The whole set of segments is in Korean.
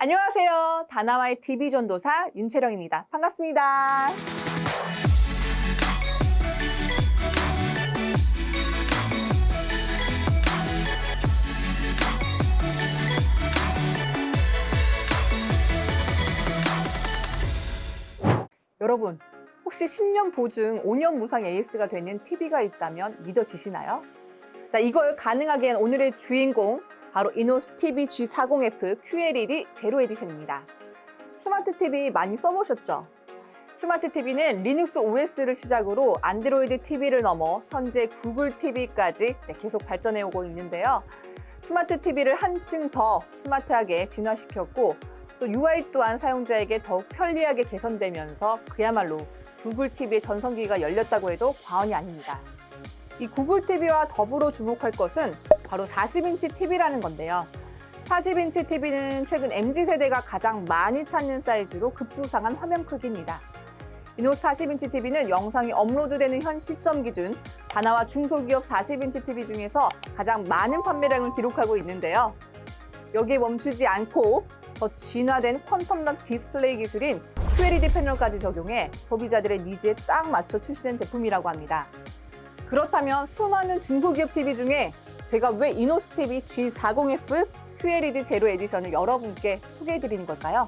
안녕하세요. 다나와의 TV 전도사 윤채령입니다. 반갑습니다. 여러분, 혹시 10년 보증, 5년 무상 AS가 되는 TV가 있다면 믿어지시나요? 자, 이걸 가능하게 한 오늘의 주인공, 바로 이노스 TV G40F QLED 제로 에디션입니다. 스마트 TV 많이 써보셨죠? 스마트 TV는 리눅스 OS를 시작으로 안드로이드 TV를 넘어 현재 구글 TV까지 네, 계속 발전해 오고 있는데요. 스마트 TV를 한층 더 스마트하게 진화시켰고 또 UI 또한 사용자에게 더욱 편리하게 개선되면서 그야말로 구글 TV의 전성기가 열렸다고 해도 과언이 아닙니다. 이 구글 TV와 더불어 주목할 것은 바로 40인치 TV라는 건데요. 40인치 TV는 최근 MZ세대가 가장 많이 찾는 사이즈로 급부상한 화면 크기입니다. 이노스 40인치 TV는 영상이 업로드되는 현 시점 기준 다나와 중소기업 40인치 TV 중에서 가장 많은 판매량을 기록하고 있는데요. 여기에 멈추지 않고 더 진화된 퀀텀덕 디스플레이 기술인 QLED 패널까지 적용해 소비자들의 니즈에 딱 맞춰 출시된 제품이라고 합니다. 그렇다면 수많은 중소기업 TV 중에 제가 왜 이노스 TV G40F QLED 제로 에디션을 여러분께 소개해드리는 걸까요?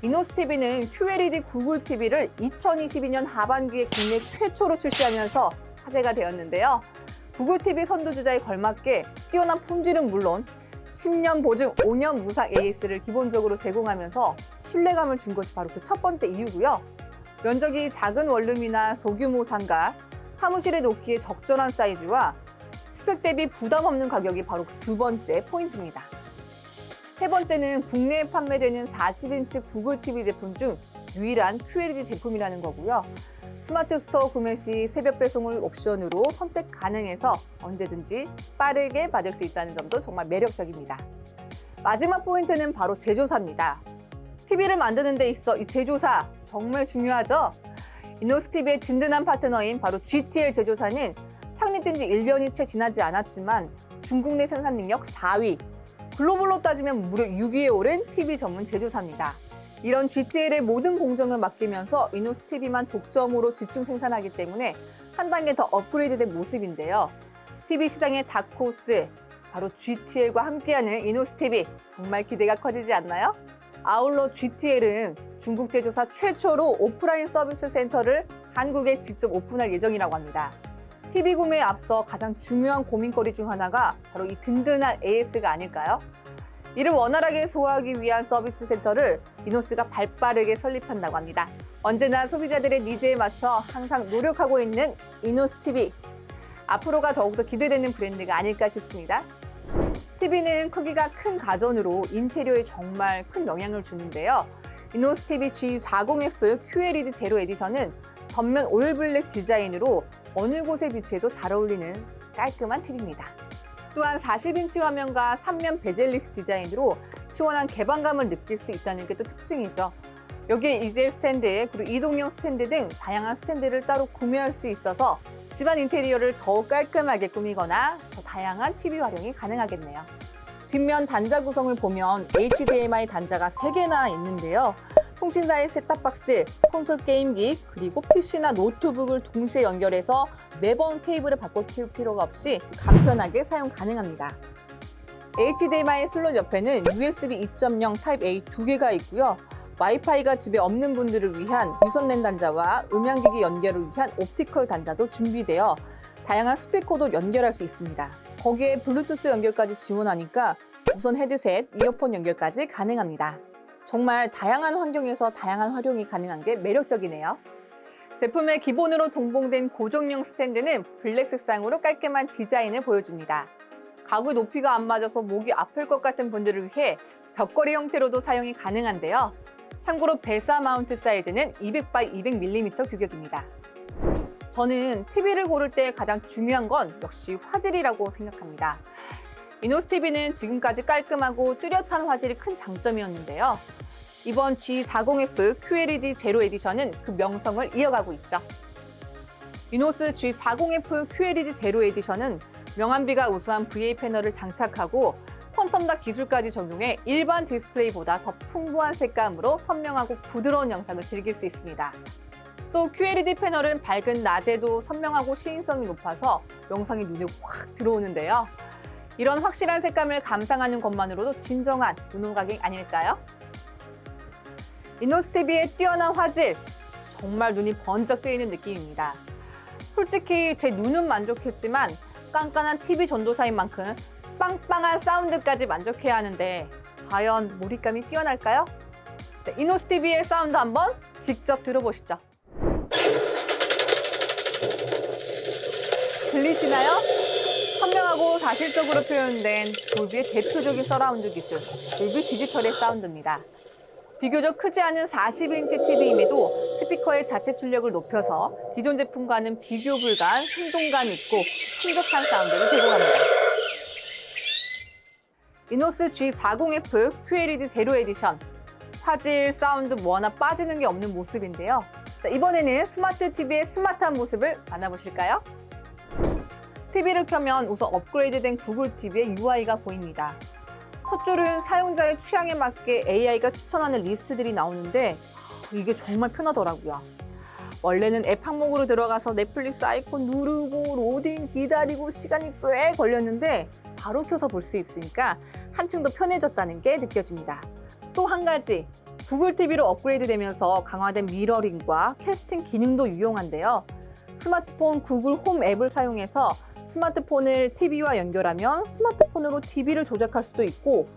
이노스 TV는 QLED 구글 TV를 2022년 하반기에 국내 최초로 출시하면서 화제가 되었는데요. 구글 TV 선두주자에 걸맞게 뛰어난 품질은 물론 10년 보증, 5년 무상 AS를 기본적으로 제공하면서 신뢰감을 준 것이 바로 그 첫 번째 이유고요. 면적이 작은 원룸이나 소규모 상가, 사무실에 놓기에 적절한 사이즈와 스펙 대비 부담 없는 가격이 바로 그 두 번째 포인트입니다. 세 번째는 국내에 판매되는 40인치 구글 TV 제품 중 유일한 QLED 제품이라는 거고요. 스마트 스토어 구매 시 새벽 배송을 옵션으로 선택 가능해서 언제든지 빠르게 받을 수 있다는 점도 정말 매력적입니다. 마지막 포인트는 바로 제조사입니다. TV를 만드는 데 있어 이 제조사 정말 중요하죠? 이노스TV의 든든한 파트너인 바로 GTL 제조사는 창립된 지 1년이 채 지나지 않았지만 중국 내 생산 능력 4위, 글로벌로 따지면 무려 6위에 오른 TV 전문 제조사입니다. 이런 GTL의 모든 공정을 맡기면서 이노스 TV만 독점으로 집중 생산하기 때문에 한 단계 더 업그레이드된 모습인데요. TV 시장의 다크호스, 바로 GTL과 함께하는 이노스 TV 정말 기대가 커지지 않나요? 아울러 GTL은 중국 제조사 최초로 오프라인 서비스 센터를 한국에 직접 오픈할 예정이라고 합니다. TV 구매에 앞서 가장 중요한 고민거리 중 하나가 바로 이 든든한 AS가 아닐까요? 이를 원활하게 소화하기 위한 서비스 센터를 이노스가 발빠르게 설립한다고 합니다. 언제나 소비자들의 니즈에 맞춰 항상 노력하고 있는 이노스 TV. 앞으로가 더욱더 기대되는 브랜드가 아닐까 싶습니다. TV는 크기가 큰 가전으로 인테리어에 정말 큰 영향을 주는데요. 이노스 TV G40F QLED 제로 에디션은 전면 올 블랙 디자인으로 어느 곳에 비치해도 잘 어울리는 깔끔한 TV입니다. 또한 40인치 화면과 3면 베젤리스 디자인으로 시원한 개방감을 느낄 수 있다는 게 또 특징이죠. 여기에 이젤 스탠드, 그리고 이동형 스탠드 등 다양한 스탠드를 따로 구매할 수 있어서 집안 인테리어를 더욱 깔끔하게 꾸미거나 더 다양한 TV 활용이 가능하겠네요. 뒷면 단자 구성을 보면 HDMI 단자가 3개나 있는데요. 통신사의 셋탑박스, 콘솔 게임기, 그리고 PC나 노트북을 동시에 연결해서 매번 케이블을 바꿔 키울 필요가 없이 간편하게 사용 가능합니다. HDMI 슬롯 옆에는 USB 2.0 타입 A 두 개가 있고요. 와이파이가 집에 없는 분들을 위한 유선랜 단자와 음향기기 연결을 위한 옵티컬 단자도 준비되어 다양한 스피커도 연결할 수 있습니다. 거기에 블루투스 연결까지 지원하니까 무선 헤드셋, 이어폰 연결까지 가능합니다. 정말 다양한 환경에서 다양한 활용이 가능한 게 매력적이네요. 제품의 기본으로 동봉된 고정형 스탠드는 블랙 색상으로 깔끔한 디자인을 보여줍니다. 가구 높이가 안 맞아서 목이 아플 것 같은 분들을 위해 벽걸이 형태로도 사용이 가능한데요. 참고로 베사 마운트 사이즈는 200x 200mm 규격입니다. 저는 TV를 고를 때 가장 중요한 건 역시 화질이라고 생각합니다. 이노스 TV는 지금까지 깔끔하고 뚜렷한 화질이 큰 장점이었는데요. 이번 G40F QLED 제로 에디션은 그 명성을 이어가고 있죠. 이노스 G40F QLED 제로 에디션은 명암비가 우수한 VA 패널을 장착하고 퀀텀 닷 기술까지 적용해 일반 디스플레이보다 더 풍부한 색감으로 선명하고 부드러운 영상을 즐길 수 있습니다. 또 QLED 패널은 밝은 낮에도 선명하고 시인성이 높아서 영상이 눈에 확 들어오는데요. 이런 확실한 색감을 감상하는 것만으로도 진정한 눈호각이 아닐까요? 이노스티비의 뛰어난 화질, 정말 눈이 번쩍 뜨이는 느낌입니다. 솔직히 제 눈은 만족했지만 깐깐한 TV 전도사인 만큼 빵빵한 사운드까지 만족해야 하는데 과연 몰입감이 뛰어날까요? 네, 이노스티비의 사운드 한번 직접 들어보시죠. 들리시나요? 선명하고 사실적으로 표현된 돌비의 대표적인 서라운드 기술, 돌비 디지털의 사운드입니다. 비교적 크지 않은 40인치 TV임에도 스피커의 자체 출력을 높여서 기존 제품과는 비교 불가한 생동감 있고 풍족한 사운드를 제공합니다. 이노스 G40F QLED 제로 에디션 화질, 사운드 뭐 하나 빠지는 게 없는 모습인데요. 자, 이번에는 스마트 TV의 스마트한 모습을 만나보실까요? TV를 켜면 우선 업그레이드된 구글 TV의 UI가 보입니다. 첫 줄은 사용자의 취향에 맞게 AI가 추천하는 리스트들이 나오는데 이게 정말 편하더라고요. 원래는 앱 항목으로 들어가서 넷플릭스 아이콘 누르고 로딩 기다리고 시간이 꽤 걸렸는데 바로 켜서 볼 수 있으니까 한층 더 편해졌다는 게 느껴집니다. 또 한 가지 구글 TV로 업그레이드 되면서 강화된 미러링과 캐스팅 기능도 유용한데요. 스마트폰 구글 홈 앱을 사용해서 스마트폰을 TV와 연결하면 스마트폰으로 TV를 조작할 수도 있고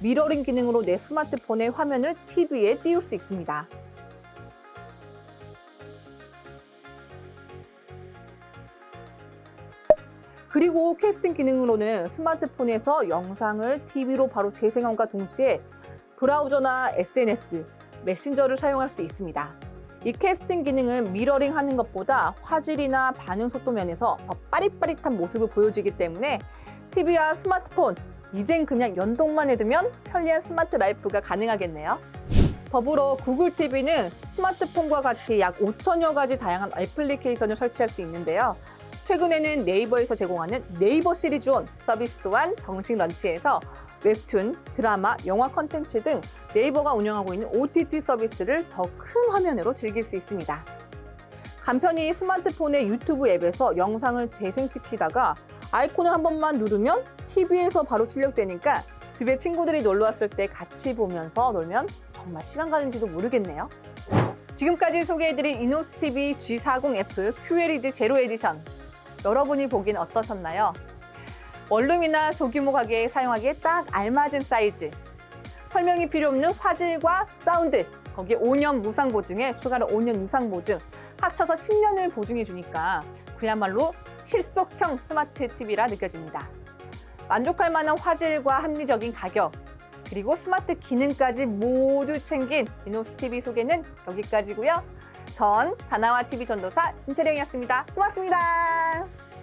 미러링 기능으로 내 스마트폰의 화면을 TV에 띄울 수 있습니다. 그리고 캐스팅 기능으로는 스마트폰에서 영상을 TV로 바로 재생함과 동시에 브라우저나 SNS, 메신저를 사용할 수 있습니다. 이 캐스팅 기능은 미러링 하는 것보다 화질이나 반응 속도 면에서 더 빠릿빠릿한 모습을 보여주기 때문에 TV와 스마트폰, 이젠 그냥 연동만 해두면 편리한 스마트 라이프가 가능하겠네요. 더불어 구글 TV는 스마트폰과 같이 약 5천여 가지 다양한 애플리케이션을 설치할 수 있는데요. 최근에는 네이버에서 제공하는 네이버 시리즈 온 서비스 또한 정식 런치해서 웹툰, 드라마, 영화 컨텐츠 등 네이버가 운영하고 있는 OTT 서비스를 더 큰 화면으로 즐길 수 있습니다. 간편히 스마트폰의 유튜브 앱에서 영상을 재생시키다가 아이콘을 한 번만 누르면 TV에서 바로 출력되니까 집에 친구들이 놀러 왔을 때 같이 보면서 놀면 정말 시간 가는지도 모르겠네요. 지금까지 소개해드린 이노스티비 G40F QLED 제로 에디션 여러분이 보기엔 어떠셨나요? 원룸이나 소규모 가게에 사용하기에 딱 알맞은 사이즈 설명이 필요 없는 화질과 사운드 거기에 5년 무상 보증에 추가로 5년 유상 보증 합쳐서 10년을 보증해 주니까 그야말로 실속형 스마트 TV라 느껴집니다. 만족할 만한 화질과 합리적인 가격 그리고 스마트 기능까지 모두 챙긴 이노스 TV 소개는 여기까지고요. 전 다나와 TV 전도사 임채령이었습니다. 고맙습니다.